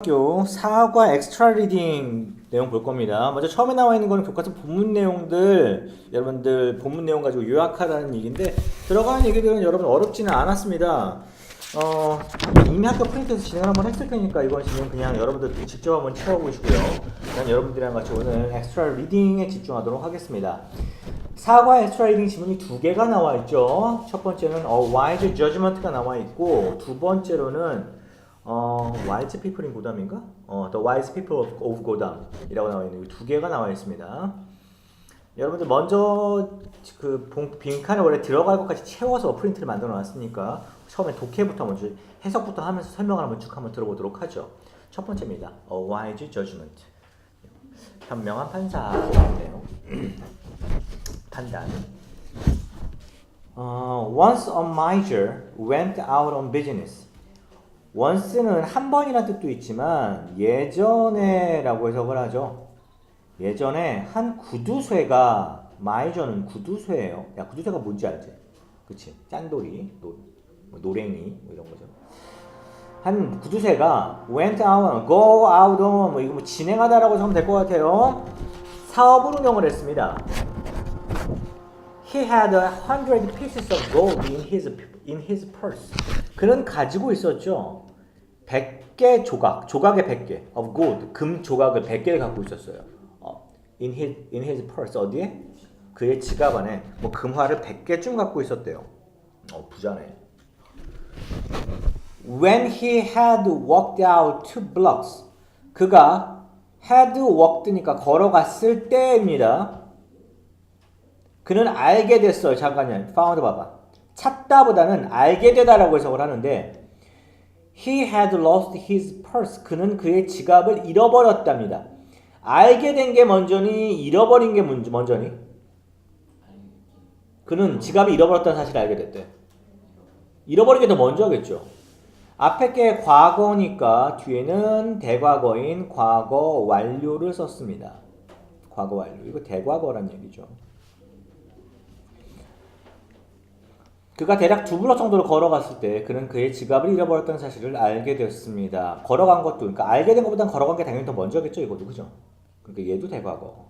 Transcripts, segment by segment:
학교 사과 엑스트라 리딩 내용 볼 겁니다. 먼저 처음에 나와 있는 거는 교과서 본문 내용들 여러분들 본문 내용 가지고 요약하라는 얘기인데 들어가는 얘기들은 여러분 어렵지는 않았습니다. 어, 이미 학교 프린트에서 진행 한번 했을 테니까 이건 지금 그냥 여러분들 직접 한번 채워보시고요. 난 여러분들이랑 같이 오늘 엑스트라 리딩에 집중하도록 하겠습니다. 사과 엑스트라 리딩 지문이 두 개가 나와 있죠. 첫 번째는 어, wise judgment가 나와 있고 두 번째로는 어, wise people in 고담인가? 어, the wise people of, of 고담이라고 나와 있는 두 개가 나와 있습니다. 여러분들 먼저 그 봉- 빈칸에 원래 들어갈 것까지 채워서 프린트를 만들어 놨으니까 처음에 독해부터 먼저 해석부터 하면서 설명을 한번 쭉 한번 들어보도록 하죠. 첫 번째입니다. A wise judgment. 현명한 판사인데요. 판단. 어, once a miser went out on business. Once는 한 번이라는 뜻도 있지만 예전에라고 해석을 하죠. 예전에 한 구두쇠가 마이저는 구두쇠예요. 야 구두쇠가 뭔지 알지? 그치? 짠돌이, 노, 뭐 노랭이 뭐 이런 거죠. 한 구두쇠가 went out, go out on 뭐 이거 뭐 진행하다라고 하면 될 것 같아요. 사업 운영을 했습니다. He had a hundred pieces of gold in his in his purse. 그는 가지고 있었죠. 100개 조각, 조각의 100개 of gold, 금 조각을 100개를 갖고 있었어요. 어, in his in his purse 어디에? 그의 지갑 안에 뭐 금화를 100개쯤 갖고 있었대요. 어, 부자네. When he had walked out two blocks, 그가 had walked니까 걸어갔을 때입니다. 그는 알게 됐어요. 잠깐요. found 봐봐. 찾다보다는 알게 되다라고 해석을 하는데 he had lost his purse. 그는 그의 지갑을 잃어버렸답니다. 알게 된 게 먼저니 잃어버린 게 먼저- 먼저니? 그는 지갑을 잃어버렸다는 사실을 알게 됐대. 잃어버린 게 더 먼저겠죠. 앞에 게 과거니까 뒤에는 대과거인 과거 완료를 썼습니다. 과거 완료. 이거 대과거란 얘기죠. 그가 대략 두 블럭 정도를 걸어갔을 때 그는 그의 지갑을 잃어버렸다는 사실을 알게 됐습니다. 걸어간 것도 그러니까 알게 된 것보단 걸어간 게 당연히 더 먼저겠죠 이것도 그죠? 그러니까 얘도 대과거.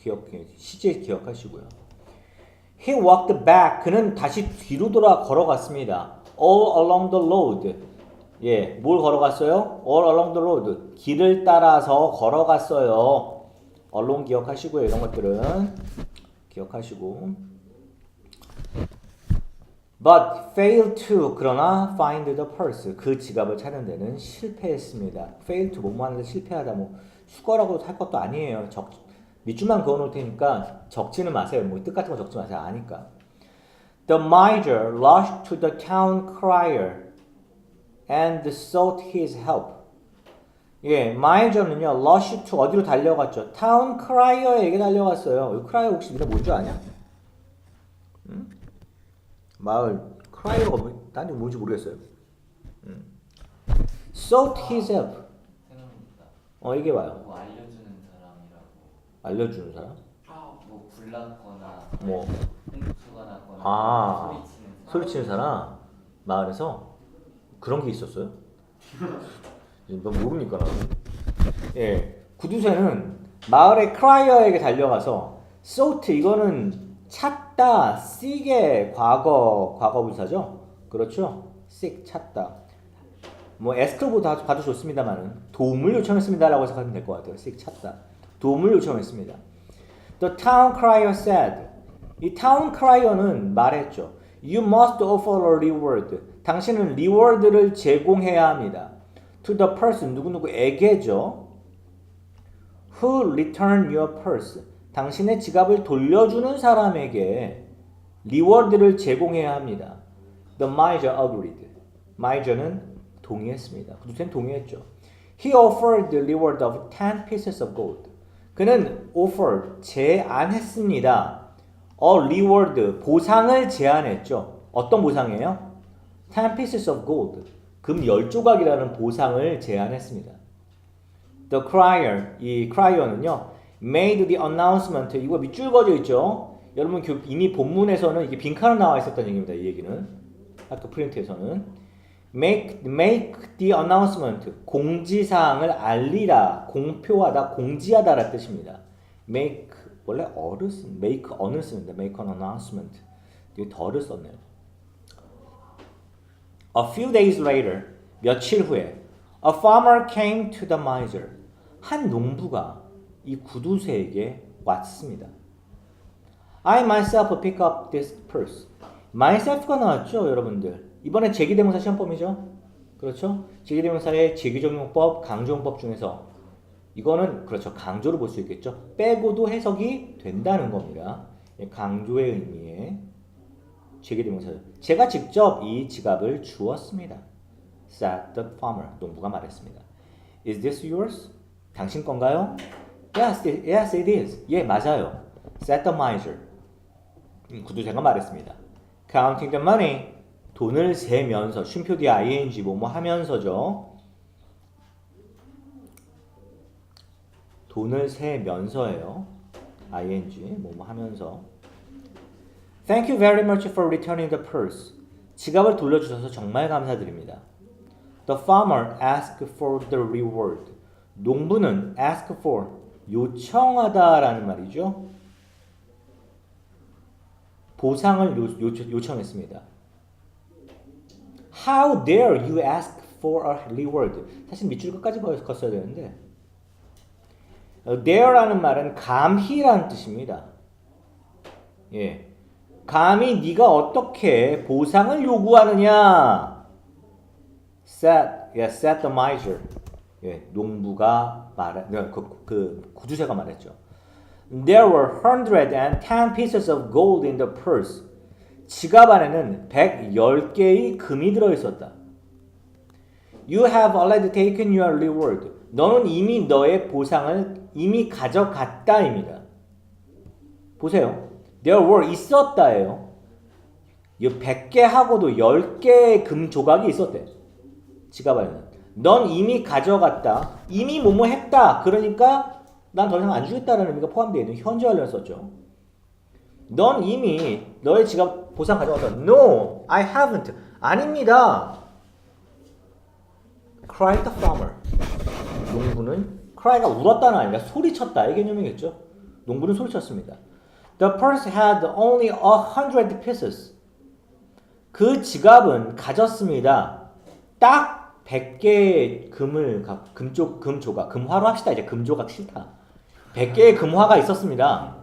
기억 시제 기억하시고요. He walked back. 그는 다시 뒤로 돌아 걸어갔습니다. All along the road. 예, 뭘 걸어갔어요? All along the road. 길을 따라서 걸어갔어요. 언론 기억하시고요. 이런 것들은 기억하시고. But failed to 그러나 find the purse 그 지갑을 찾는 데는 실패했습니다. fail to 하는데 실패하다 뭐 수거라고 할 것도 아니에요. 적 밑줄만 그어 놓을 테니까 적지는 마세요. 뭐 뜻 같은 거 적지 마세요. 아니까. The miser rushed to the town crier and sought his help. 예, miser는요, rush to 어디로 달려갔죠? town crier에게 달려갔어요. 이 crier 혹시 니네 뭔줄 아냐? 응? 마을 크라이어가 뭐, 난 이거 뭔지 모르겠어요. 음. sought his help. 생각납니다. 어 이게 와요. 뭐 알려주는 사람이라고. 알려주는 사람? 뭐 불났거나 뭐 흉수가 났거나 아, 소리치는 사람. 소리치는 사람 마을에서 그런 게 있었어요? 너 모르니까 나. 예, 구두쇠는 마을의 크라이어에게 달려가서 sought 이거는 찾다, seek의 과거 과거 분사죠? 그렇죠? seek 찾다. 뭐 에스크보다 봐도 좋습니다만은 도움을 요청했습니다라고 생각하면 될 것 같아요. seek 찾다. 도움을 요청했습니다. The town crier said. 이 town crier는 말했죠. You must offer a reward. 당신은 리워드를 제공해야 합니다. To the person 누구누구에게죠. Who return your purse. 당신의 지갑을 돌려주는 사람에게 리워드를 제공해야 합니다. The miser agreed. miser는 동의했습니다. 구두쇠는 동의했죠. He offered the reward of 10 pieces of gold. 그는 offer 제안했습니다. a reward 보상을 제안했죠. 어떤 보상이에요? 10 pieces of gold. 금 10조각이라는 보상을 제안했습니다. The crier, 이 crier는요, made the announcement. 이거 밑줄 그어져 있죠. 여러분 교- 이미 본문에서는 이게 빈칸으로 나와 있었던 얘기입니다. 이 얘기는 학교 프린트에서는 make make the announcement 공지 사항을 알리라 공표하다 공지하다라 뜻입니다. make 원래 어를 쓴 make 언을 쓰는데 make an announcement 여기 덜을 썼네요. A few days later 며칠 후에 a farmer came to the miser 한 농부가 이 구두쇠에게 왔습니다. I myself pick up this purse. myself가 나왔죠, 여러분들. 이번에 제기대명사 시험범이죠. 그렇죠? 제기대명사의 제기적용법, 강조용법 중에서 이거는 그렇죠. 강조를 볼수 있겠죠. 빼고도 해석이 된다는 겁니다. 예, 강조의 의미에 제기대명사죠. 제가 직접 이 지갑을 주었습니다. said the farmer. 농부가 말했습니다. Is this yours? 당신 건가요? Yes, it, yes, it is. 예, 맞아요. said the miser. 음, 구두쇠가 말했습니다. Counting the money. 돈을 세면서 쉼표 뒤에 ing 뭐뭐 하면서죠. 돈을 세면서예요. ing 뭐뭐 하면서. Thank you very much for returning the purse. 지갑을 돌려주셔서 정말 감사드립니다. The farmer asked for the reward. 농부는 ask for 요청하다라는 말이죠. 보상을 요, 요, 요청했습니다. How dare you ask for a reward? 사실 밑줄 끝까지 거- 걷어야 되는데 어, dare라는 말은 감히라는 뜻입니다. 예, 감히 네가 어떻게 보상을 요구하느냐? Said, yeah, said the miser. 예, 농부가 말해, 그, 그 구두쇠가 말했죠. There were 110 pieces of gold in the purse. 지갑 안에는 110개의 금이 들어 있었다. You have already taken your reward. 너는 이미 너의 보상을 이미 가져갔다입니다. 보세요. There were 있었다예요. 이 100개 하고도 10개의 금 조각이 있었대. 지갑 안에는. 넌 이미 가져갔다. 이미 뭐뭐 했다. 그러니까 난 더 이상 안 주겠다라는 의미가 포함되어 있는 현재 완료를 썼죠. 넌 이미 너의 지갑 보상 가져갔다. No, I haven't. 아닙니다. cried the farmer. 농부는 cry가 울었다는 아니라 소리쳤다 이 개념이겠죠. 농부는 소리쳤습니다. The purse had only a hundred pieces. 그 지갑은 가졌습니다. 딱 100개의 금을 가- 금조 금조각 금화로 합시다. 이제 금조각 싫다. 100개의 금화가 있었습니다.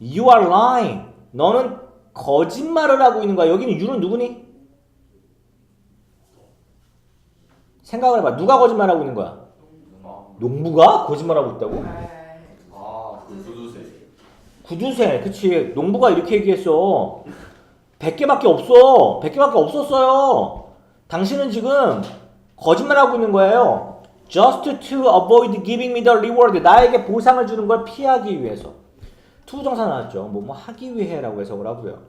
You are lying. 너는 거짓말을 하고 있는 거야. 여기는 you는 누구니? 생각을 해봐. 누가 거짓말하고 있는 거야? 농부가 거짓말하고 있다고? 아, 그 구두쇠. 구두쇠, 그치. 농부가 이렇게 얘기했어. 100개밖에 없어. 100개밖에 없었어요. 당신은 지금 거짓말하고 있는 거예요. Just to avoid giving me the reward. 나에게 보상을 주는 걸 피하기 위해서. 투정사 나왔죠. 뭐, 뭐 하기 위해라고 해석을 하고요.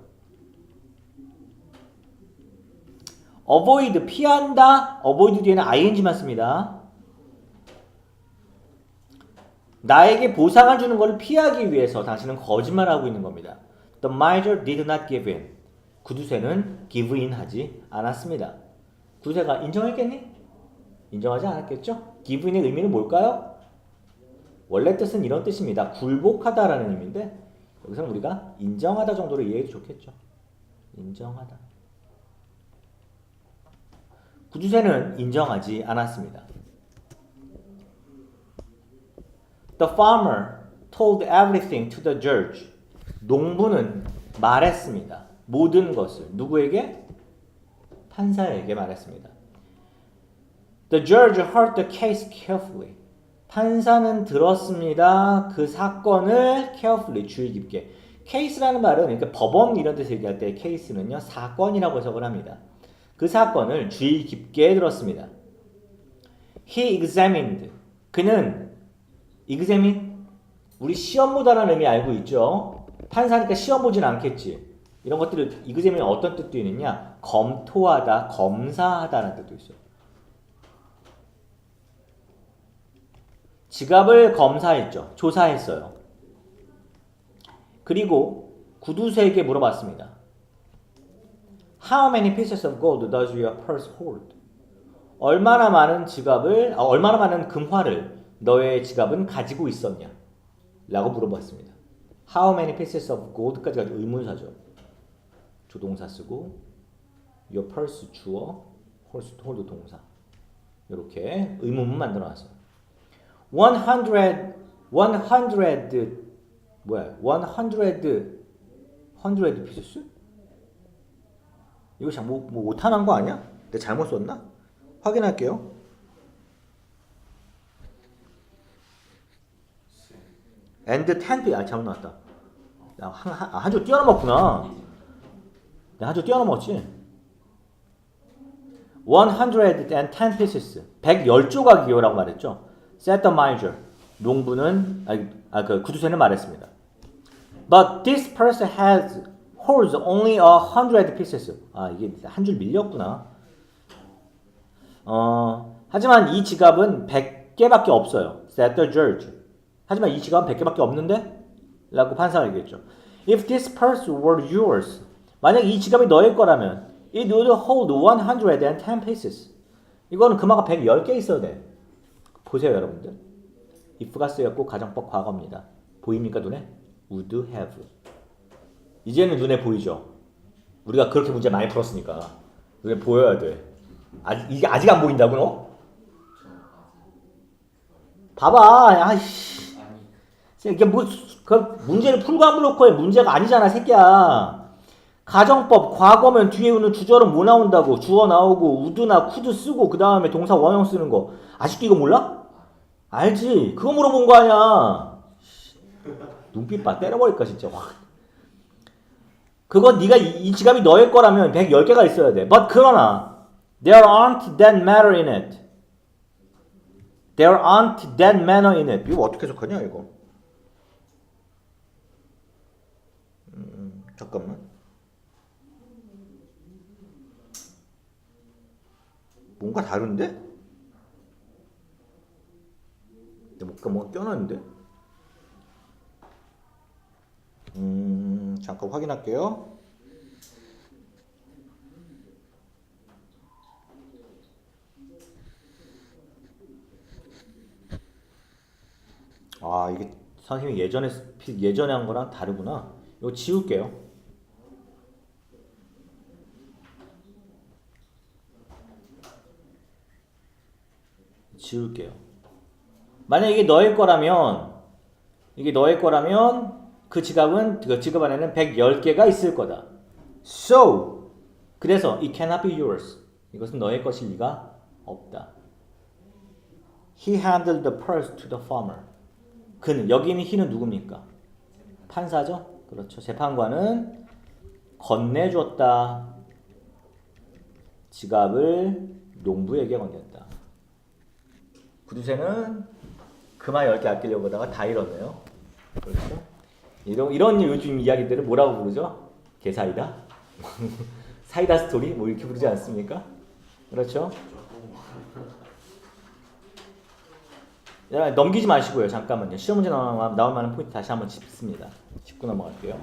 avoid, 피한다. avoid 뒤에는 ing만 씁니다. 나에게 보상을 주는 것을 피하기 위해서 당신은 거짓말하고 있는 겁니다. The miser did not give in. 구두쇠는 give in 하지 않았습니다. 구두쇠가 인정했겠니? 인정하지 않았겠죠? in의 의미는 뭘까요? 원래 뜻은 이런 뜻입니다. 굴복하다라는 의미인데 여기서 우리가 인정하다 정도로 이해해도 좋겠죠. 인정하다. 구두쇠는 인정하지 않았습니다. The farmer told everything to the judge. 농부는 말했습니다. 모든 것을 누구에게? 판사에게 말했습니다. The judge heard the case carefully. 판사는 들었습니다. 그 사건을 carefully 주의 깊게. 케이스라는 말은 그러니까 법원 이런 데서 얘기할 때 케이스는요 사건이라고 해석을 합니다. 그 사건을 주의 깊게 들었습니다. He examined. 그는 examine 우리 시험 보다라는 의미 알고 있죠. 판사니까 시험 보진 않겠지. 이런 것들을 examine 어떤 뜻도 있느냐? 검토하다, 검사하다라는 뜻도 있어요. 지갑을 검사했죠. 조사했어요. 그리고 구두쇠에게 물어봤습니다. How many pieces of gold does your purse hold? 얼마나 많은 지갑을 아, 얼마나 많은 금화를 너의 지갑은 가지고 있었냐? 라고 물어봤습니다. How many pieces of gold까지 가지고 의문사죠. 조동사 쓰고 your purse 주어 hold hold 동사 이렇게 의문문 만들어 놨어요. 100 100 뭐야? 100 100 pieces? 이거 잘못 뭐 오타난 거 아니야? 내가 잘못 썼나? 확인할게요. and 10아 잘못 나왔다. 나한한줄 뛰어넘었구나. 한줄 뛰어넘었지. 110 pieces 110조각이요라고 말했죠. Said the manager. 농부는 아 그 구두쇠는 말했습니다. But this person has holds only a hundred pieces. 아 이게 한 줄 밀렸구나. 어 하지만 이 지갑은 100개밖에 없어요. Said the judge. 하지만 이 지갑은 100개밖에 없는데? 라고 판사가 얘기했죠. If this purse were yours, 만약 이 지갑이 너의 거라면 it would hold 110 pieces. 이거는 금화가 110개 있어야 돼. 보세요, 여러분들. if가 쓰였고 가정법 과거입니다. 보입니까, 눈에? would have. 이제는 눈에 보이죠. 우리가 그렇게 문제 많이 풀었으니까 눈에 보여야 돼. 아직 이게 아직 안 보인다고 너? 봐봐. 아니 이게 뭐 그 문제를 풀고 안 풀고의 문제가 아니잖아, 새끼야. 가정법 과거면 뒤에 오는 주절은 뭐 나온다고 주어 나오고 우드나 쿠드 쓰고 그 다음에 동사 원형 쓰는 거 아직도 이거 몰라? 알지? 그거 물어본 거 아니야. 눈빛 봐 때려버릴까 진짜 확. 그거 네가 이, 이 지갑이 너의 거라면 110개가 있어야 돼. But 그러나 there aren't that matter in it. There aren't that manner in it. 이거 어떻게 해석하냐 이거? 음, 잠깐만. 뭔가 다른데? 뭔가 뭔가 껴놨는데? 음, 잠깐 확인할게요. 아, 이게 선생님이 예전에 피- 예전에 한 거랑 다르구나. 이거 지울게요. 지울게요. 만약 이게 너의 거라면 이게 너의 거라면 그 지갑은 그 지갑 안에는 110개가 있을 거다. So 그래서 it cannot be yours. 이것은 너의 것일 리가 없다. He handed the purse to the farmer. 그는 여기 있는 he는 누굽니까? 판사죠. 그렇죠. 재판관은 건네줬다. 지갑을 농부에게 건넸다. 구두쇠는 그마 10개 아끼려고 하다가 다 잃었네요. 그렇죠? 이런, 이런 요즘 이야기들을 뭐라고 부르죠? 개사이다? 사이다 스토리? 뭐 이렇게 부르지 않습니까? 그렇죠? 야, 넘기지 마시고요. 잠깐만요. 시험 문제 나올, 나올 만한 포인트 다시 한번 짚습니다. 짚고 넘어갈게요.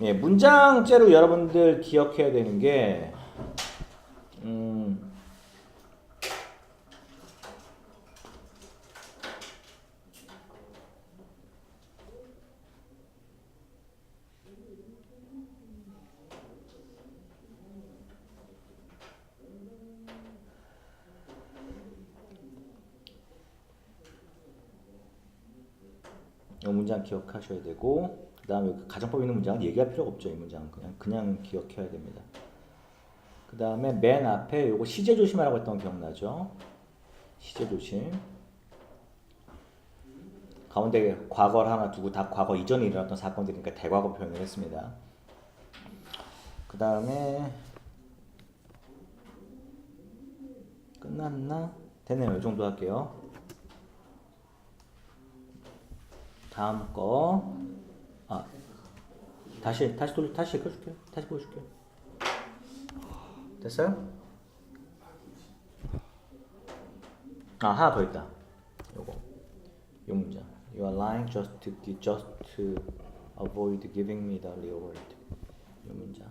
예, 문장째로 여러분들 기억해야 되는 게 음, 이 문장 기억하셔야 되고 그 다음에 가정법 있는 문장은 얘기할 필요가 없죠 이 문장은 그냥. 그냥 기억해야 됩니다. 그 다음에 맨 앞에 요거 시제 조심하라고 했던 거 기억나죠? 시제 조심. 가운데 과거를 하나 두고 다 과거 이전에 일어났던 사건들이니까 대과거 표현을 했습니다. 그 다음에 끝났나? 됐네요. 이 정도 할게요 다음 거. 아, 다시 다시 돌 다시 읽어줄게요. 다시 보여줄게요. 됐어요? 아 하나 더 있다. 요거 요 문장. You are lying just to just to avoid giving me the real word. 이 문장.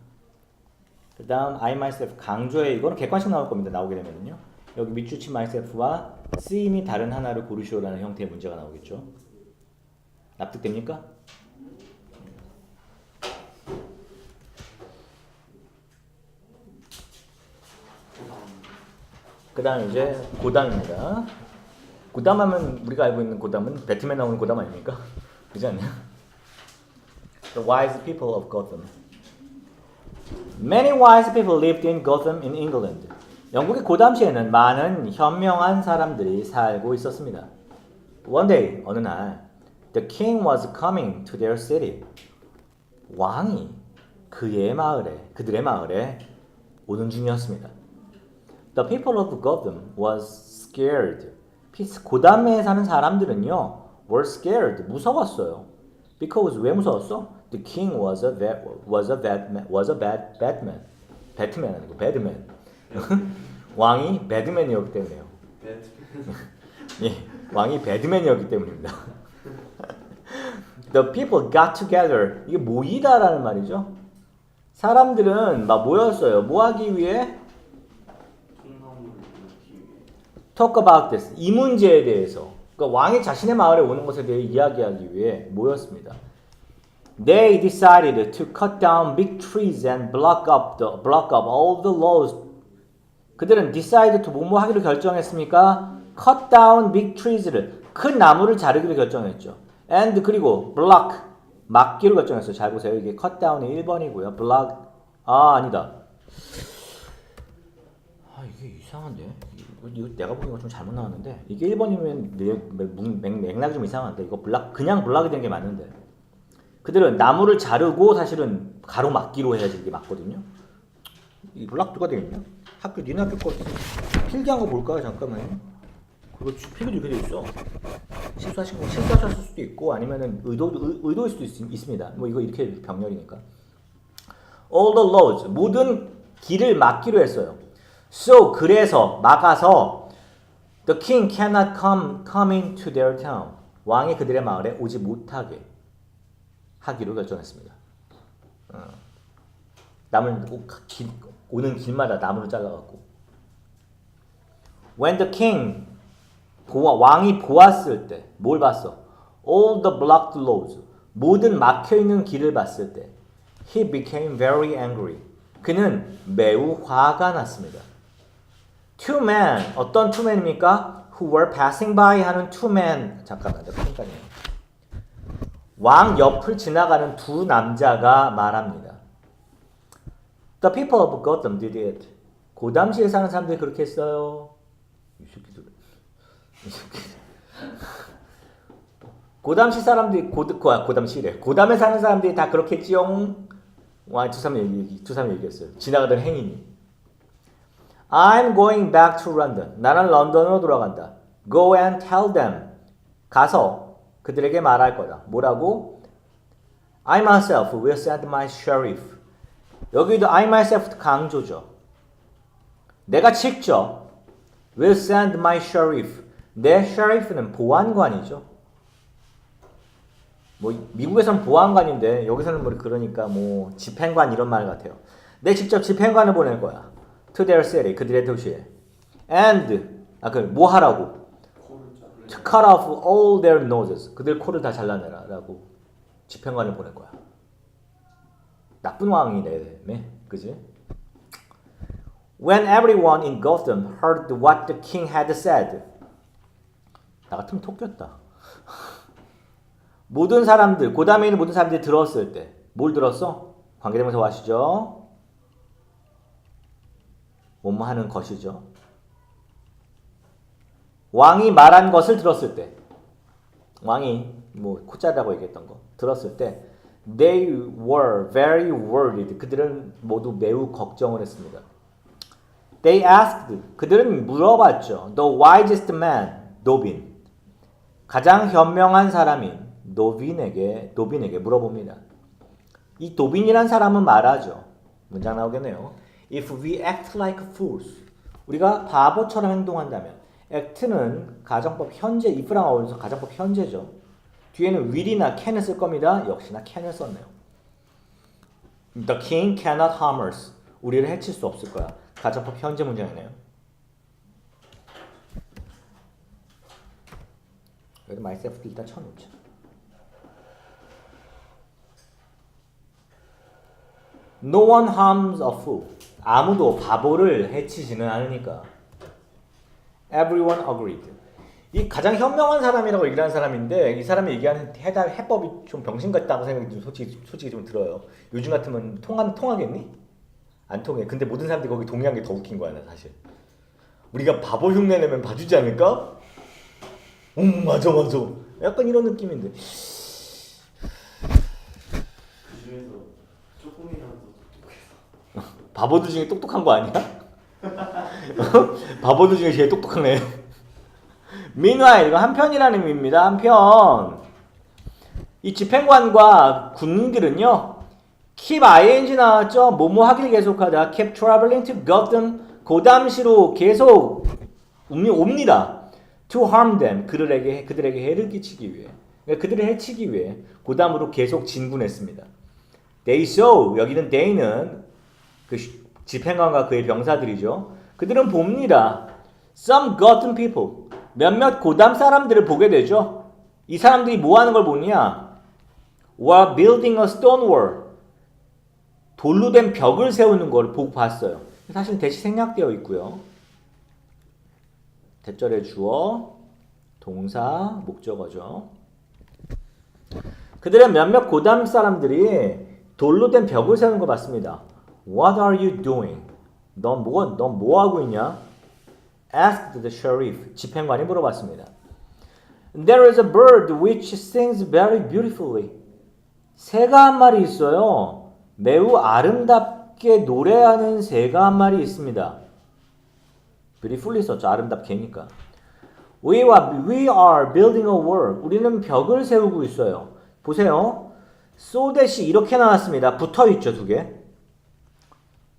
그 다음 I myself 강조해 이거는 객관식 나올 겁니다. 나오게 되면요. 여기 밑줄친 myself와 쓰임이 다른 하나를 고르시오라는 형태의 문제가 나오겠죠. 납득됩니까? 그 다음 이제 고담입니다. 고담 하면 우리가 알고 있는 고담은 배트맨 나오는 고담 아닙니까? 그렇지 않나요? The wise people of Gotham. Many wise people lived in Gotham in England. 영국의 고담시에는 많은 현명한 사람들이 살고 있었습니다. One day, 어느 날, the king was coming to their city. 왕이 그의 마을에, 그들의 마을에 오는 중이었습니다. The people of Gotham was scared. 고담에 사는 사람들은요, were scared. 무서웠어요. Because 왜 무서웠어? The king was a bad, was a bad man, was a bad bad man. 배트맨 아니고 배드맨. 왕이 배드맨이었기 때문에요. 예, 왕이 배드맨이었기 때문입니다. The people got together. 이게 모이다라는 말이죠. 사람들은 막 모였어요. 뭐 하기 위해? talk about this. 이 문제에 대해서. 그러니까 왕이 자신의 마을에 오는 것에 대해 이야기하기 위해 모였습니다. They decided to cut down big trees and block up the block up all the laws. 그들은 decide to 뭐뭐 하기로 결정했습니까? cut down big trees를 큰 나무를 자르기로 결정했죠. And 그리고 block 막기로 결정했어요. 잘 보세요. 이게 down이 1번이고요. block 아 아니다. 아 이게 이상한데 이거, 이거 내가 보기엔 좀 잘못 나왔는데 이게 1번이면 맥, 맥락이 좀 이상한데 이거 블락 그냥 블락이 된 게 맞는데 그들은 나무를 자르고 사실은 가로막기로 해야지 이게 맞거든요 이 블락 누가 되겠냐 학교 니네 학교 거 필기한 거 볼까요 잠깐만요 그거 필기도 돼 있어 실수하신 거 실수하셨을 수도 있고 아니면은 의도 의, 의도일 수도 있, 있습니다 뭐 이거 이렇게 병렬이니까 all the laws 모든 길을 막기로 했어요. So 그래서 막아서 the king cannot come come into their town. 왕이 그들의 마을에 오지 못하게 하기로 결정했습니다. 어. 길, 오는 길마다 나무를 잘라갖고 When the king 보아, 왕이 보았을 때 뭘 봤어? All the blocked roads 모든 막혀 있는 길을 봤을 때 He became very angry. 그는 매우 화가 났습니다. Two men 어떤 two men입니까? Who were passing by 하는 two men 잠깐만 잠깐만요. 왕 옆을 지나가는 두 남자가 말합니다. The people of Gotham did it. 고담시에 사는 사람들이 그렇게 했어요. 이 새끼들. 고담시 사람들이 고, 고, 고담시래. 고담에 사는 사람들이 다 그렇게 했지용. 와, 두 사람 얘기, 두 사람 얘기했어요. 지나가던 행인이. I'm going back to London. 나는 런던으로 돌아간다. Go and tell them. 가서 그들에게 말할 거다. 뭐라고? I myself will send my sheriff. 여기도 I myself 강조죠. 내가 직접 will send my sheriff. 내 sheriff는 보안관이죠. 뭐 미국에서는 보안관인데 여기서는 뭐 그러니까 뭐 집행관 이런 말 같아요. 내 직접 집행관을 보낼 거야. To their city 그들의 도시에. And 아그 뭐 하라고? To cut off all their noses. 그들 코를 다 잘라내라라고 집행관을 보낼 거야. 나쁜 왕이네, 네, 그지? When everyone in Gotham heard what the king had said, 나 같으면 토꼈다. 모든 사람들, 고담에 있는 모든 사람들이 들었을 때, 뭘 들었어? 관계대명사 와시죠? 뭐뭐 하는 것이죠. 왕이 말한 것을 들었을 때, 왕이 뭐 코짜리라고 얘기했던 거 들었을 때, they were very worried. 그들은 모두 매우 걱정을 했습니다. They asked. 그들은 물어봤죠. The wisest man, 노빈. 가장 현명한 사람인 노빈에게 노빈에게 물어봅니다. 이 노빈이란 사람은 말하죠. 문장 나오겠네요. If we act like fools, 우리가 바보처럼 행동한다면, act는 가정법 현재 if랑 어울려서 가정법 현재죠. 뒤에는 will이나 can을 쓸 겁니다. 역시나 can을 썼네요. The king cannot harm us. 우리를 해칠 수 없을 거야. 가정법 현재 문장이네요. 그래도 myself도 일단 쳐놓자. No one harms a fool. 아무도 바보를 해치지는 않으니까. Everyone agreed. 이 가장 현명한 사람이라고 얘기하는 사람인데 이 사람이 얘기하는 해답 해법이 좀 병신 같다고 생각이 좀 솔직히 솔직히 좀 들어요. 요즘 같으면 통한 통하겠니? 안 통해. 근데 모든 사람들이 거기 동의한 게 더 웃긴 거야, 나 사실. 우리가 바보 흉내 내면 봐주지 않을까? 음 맞아 맞아. 약간 이런 느낌인데. 그 중에서 조금이라도 똑똑해서 바보들 중에 똑똑한 거 아니야? 바보들 중에 제일 똑똑하네. Meanwhile, 이거 한편이라는 의미입니다. 한편. 이 집행관과 군인들은요. keep ing 나왔죠. 뭐뭐 하길 계속하다. keep traveling to Gotham. 고담시로 계속 옵니- 옵니다. To harm them. 그들에게 그들에게 해를 끼치기 위해. 그러니까 그들을 해치기 위해 고담으로 계속 진군했습니다. They saw 여기는 they는 그 시- 집행관과 그의 병사들이죠. 그들은 봅니다. Some Gotham people 몇몇 고담 사람들을 보게 되죠. 이 사람들이 뭐 하는 걸 보냐? Were building a stone wall. 돌로 된 벽을 세우는 걸 보고 봤어요. 사실 대시 생략되어 있고요. 대절의 주어, 동사, 목적어죠. 그들은 몇몇 고담 사람들이 돌로 된 벽을 세우는 걸 봤습니다. What are you doing? 넌 뭐, 넌 뭐 하고 있냐? asked the sheriff. 집행관이 물어봤습니다. There is a bird which sings very beautifully. 새가 한 마리 있어요. 매우 아름답게 노래하는 새가 한 마리 있습니다. Beautifully 썼죠. 아름답게니까. We are, building a wall. 우리는 벽을 세우고 있어요. 보세요. so that이 이렇게 나왔습니다. 붙어 있죠, 두 개.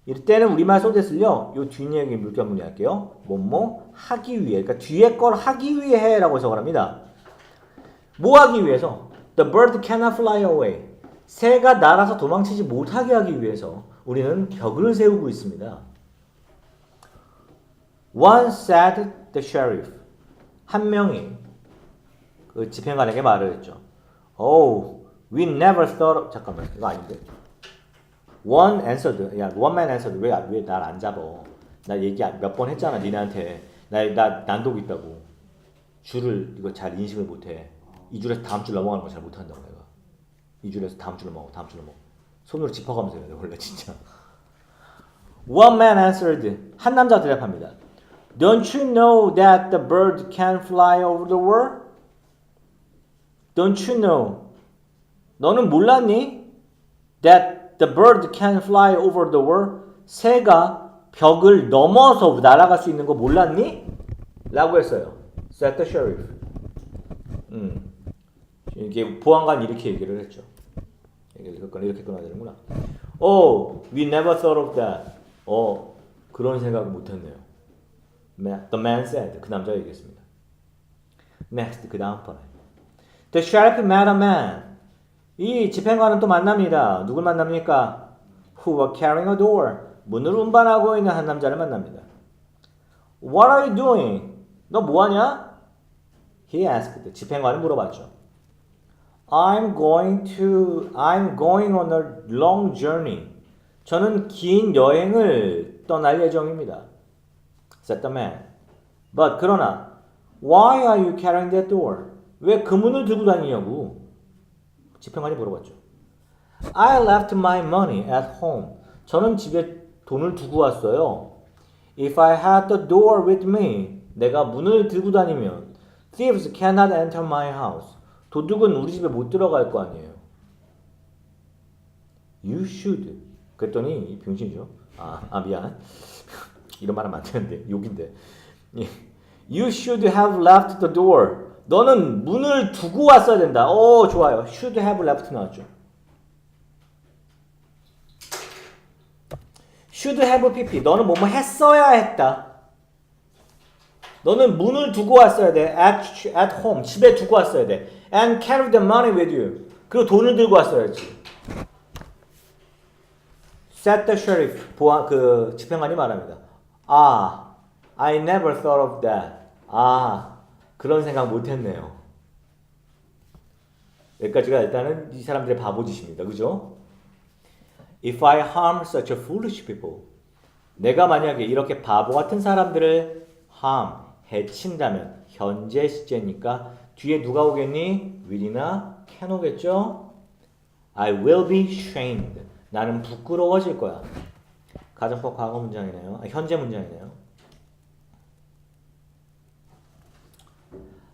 이럴 때는 우리말 so that을요. 요 뒷얘기 물결문이 할게요. 뭐뭐 하기 위해. 그러니까 뒤에 걸 하기 위해라고 해석을 합니다. 뭐 하기 위해서? The bird cannot fly away. 새가 날아서 도망치지 못하게 하기 위해서 우리는 벽을 세우고 있습니다. One said the sheriff. 한 명이 그 집행관에게 말을 했죠. Oh, we never thought. 잠깐만, 이거 아닌데. One answered. 야, one man answered. 왜왜날 안 잡어? 나 얘기 몇 번 했잖아, 니네한테. 나 나 난독 있다고. 줄을 이거 잘 인식을 못해. 이 줄에서 다음 줄 넘어가는 거 잘 못한다고 내가. 이 줄에서 다음 줄 넘어가고 다음 줄 넘어. 손으로 짚어가면서 해야 돼 원래 진짜. One man answered. 한 남자 대답합니다. Don't you know that the bird can fly over the world? Don't you know? 너는 몰랐니? That the bird can fly over the world? 새가 벽을 넘어서 날아갈 수 있는 거 몰랐니? 라고 했어요. Said the sheriff. 음. 이게 보안관이 이렇게 얘기를 했죠. 얘기를 이렇게 이렇게 끊어야 되는구나. Oh, we never thought of that. 어, 그런 생각을 못했네요. The man said. 그 남자가 얘기했습니다. Next, 그 다음 번에. The sheriff met a man. 이 집행관은 또 만납니다. 누굴 만납니까? Who were carrying a door. 문을 운반하고 있는 한 남자를 만납니다. What are you doing? 너 뭐하냐? He asked. 집행관이 물어봤죠. I'm going to, I'm going on a long journey. 저는 긴 여행을 떠날 예정입니다. Said the man. But 그러나 why are you carrying that door? 왜 그 문을 들고 다니냐고 집행관이 물어봤죠. I left my money at home. 저는 집에 돈을 두고 왔어요. If I had the door with me, 내가 문을 들고 다니면 thieves cannot enter my house. 도둑은 우리 집에 못 들어갈 거 아니에요. You should. 그랬더니 이 병신이죠. 아, 아 미안. 이런 말 하면 안 되는데 욕인데. 예. You should have left the door. 너는 문을 두고 왔어야 된다. 오 좋아요. Should have left 나왔죠. Should have pp. 너는 뭐뭐 했어야 했다. 너는 문을 두고 왔어야 돼. At, at home. 집에 두고 왔어야 돼. And carry the money with you. 그리고 돈을 들고 왔어야지. said the sheriff 보안 그 집행관이 말합니다. 아, I never thought of that. 아, 그런 생각 못 했네요. 여기까지가 일단은 이 사람들의 바보짓입니다. 그죠? If I harm such a foolish people, 내가 만약에 이렇게 바보 같은 사람들을 harm, 해친다면 현재 시제니까 뒤에 누가 오겠니? will이나 can 오겠죠? I will be shamed. 나는 부끄러워질 거야. 가정법 과거 문장이네요. 아, 현재 문장이네요.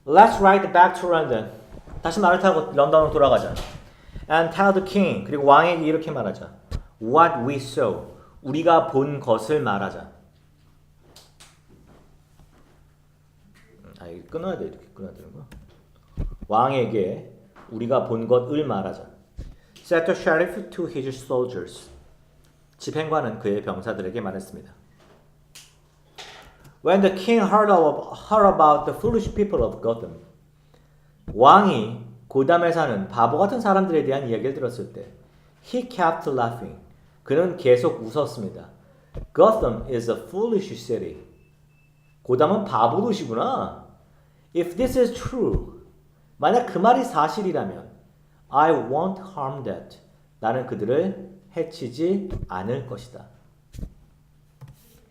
Let's ride back to London. 다시 말을 타고 런던으로 돌아가자. And tell the king. 그리고 왕에게 이렇게 말하자. What we saw. 우리가 본 것을 말하자. 아, 이거 끊어야 돼. 이렇게 끊어야 되는 거야. 왕에게 우리가 본 것을 말하자. Said the sheriff to his soldiers. 집행관은 그의 병사들에게 말했습니다. When the king heard, of, heard about the foolish people of Gotham, 왕이 고담에 사는 바보 같은 사람들에 대한 이야기를 들었을 때, he kept laughing. 그는 계속 웃었습니다. Gotham is a foolish city. 고담은 바보 도시구나. If this is true, 만약 그 말이 사실이라면, I won't harm that. 나는 그들을 해치지 않을 것이다.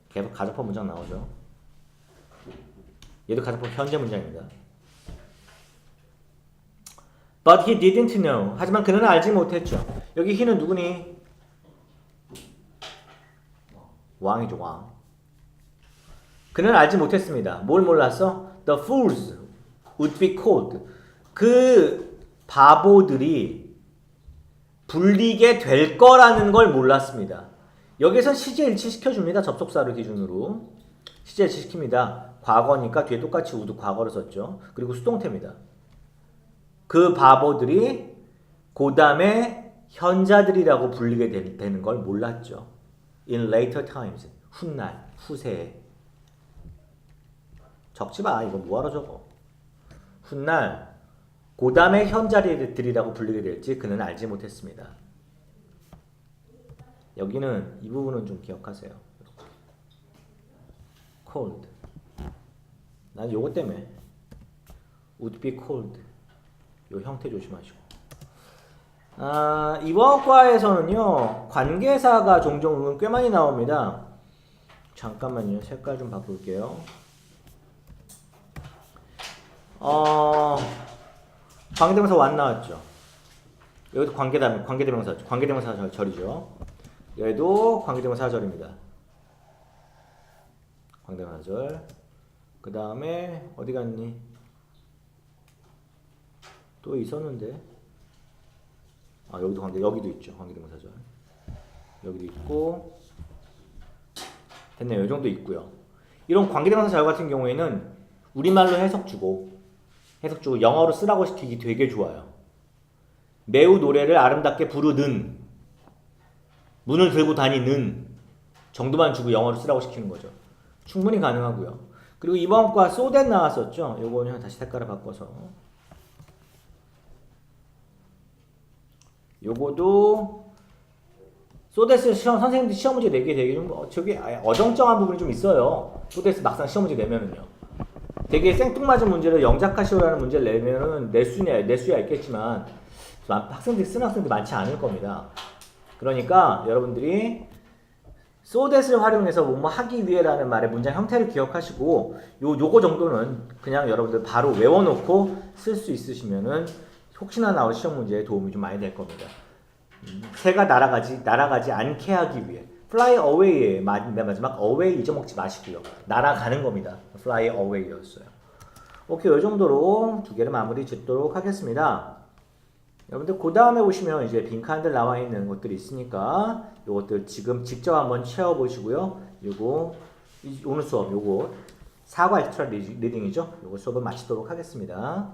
계속 가정법 문장 나오죠. 얘도 가정법 현재 문장입니다. But he didn't know. 하지만 그는 알지 못했죠. 여기 he는 누구니? 왕이죠, 왕. 그는 알지 못했습니다. 뭘 몰랐어? The fools would be called. 그 바보들이 불리게 될 거라는 걸 몰랐습니다. 여기선 시제 일치 시켜줍니다. 접속사를 기준으로. 시제 일치 시킵니다. 과거니까 뒤에 똑같이 우드 과거를 썼죠. 그리고 수동태입니다. 그 바보들이 고담의 현자들이라고 불리게 되- 되는 걸 몰랐죠. In later times. 훗날, 후세에. 적지 마. 이거 뭐하러 적어. 훗날 고담의 현자들이라고 불리게 될지 그는 알지 못했습니다. 여기는 이 부분은 좀 기억하세요. cold. 난 요거 때문에 would be cold. 요 형태 조심하시고. 아, 이번 과에서는요. 관계사가 종종 꽤 많이 나옵니다. 잠깐만요. 색깔 좀 바꿀게요. 어, 관계대명사 완 나왔죠. 여기도 관계다 관계대명사죠. 관계대명사 절- 절이죠. 얘도 관계대명사 절입니다. 관계대명사 절. 그 다음에 어디 갔니? 또 있었는데. 아 여기도 관계 여기도 있죠. 관계대명사 절. 여기도 있고. 됐네요. 이 정도 있고요. 이런 관계대명사 절 같은 경우에는 우리말로 해석 주고 해석 주고 영어로 쓰라고 시키기 되게 좋아요. 매우 노래를 아름답게 부르는 문을 들고 다니는 정도만 주고 영어로 쓰라고 시키는 거죠. 충분히 가능하고요. 그리고 이번 과 소댓 나왔었죠. 요거는 다시 색깔을 바꿔서 요거도 소데스 시험 선생님들 시험 문제 내게 되게 좀 어, 저기 아예 어정쩡한 부분이 좀 있어요. 소데스 막상 시험 문제 내면은요. 되게 생뚱맞은 문제를 영작하시오라는 문제를 내면은 낼 수냐 낼 수야 있겠지만 마- 학생들이 쓰는 학생들이 많지 않을 겁니다. 그러니까 여러분들이 소댓을 활용해서 뭐뭐 하기 위해라는 말의 문장 형태를 기억하시고 요 요거 정도는 그냥 여러분들 바로 외워놓고 쓸 수 있으시면은 혹시나 나올 시험 문제에 도움이 좀 많이 될 겁니다. 음, 새가 날아가지 날아가지 않게 하기 위해 fly away의 마지막 away 잊어먹지 마시고요. 날아가는 겁니다. fly away였어요. 오케이 이 정도로 두 개를 마무리 짓도록 하겠습니다. 여러분들 그 다음에 보시면 이제 빈칸들 나와 있는 것들이 있으니까 요것들 지금 직접 한번 채워 보시고요. 요거 이- 오늘 수업 요거 사과 엑스트라 리딩이죠. 요거 수업을 마치도록 하겠습니다.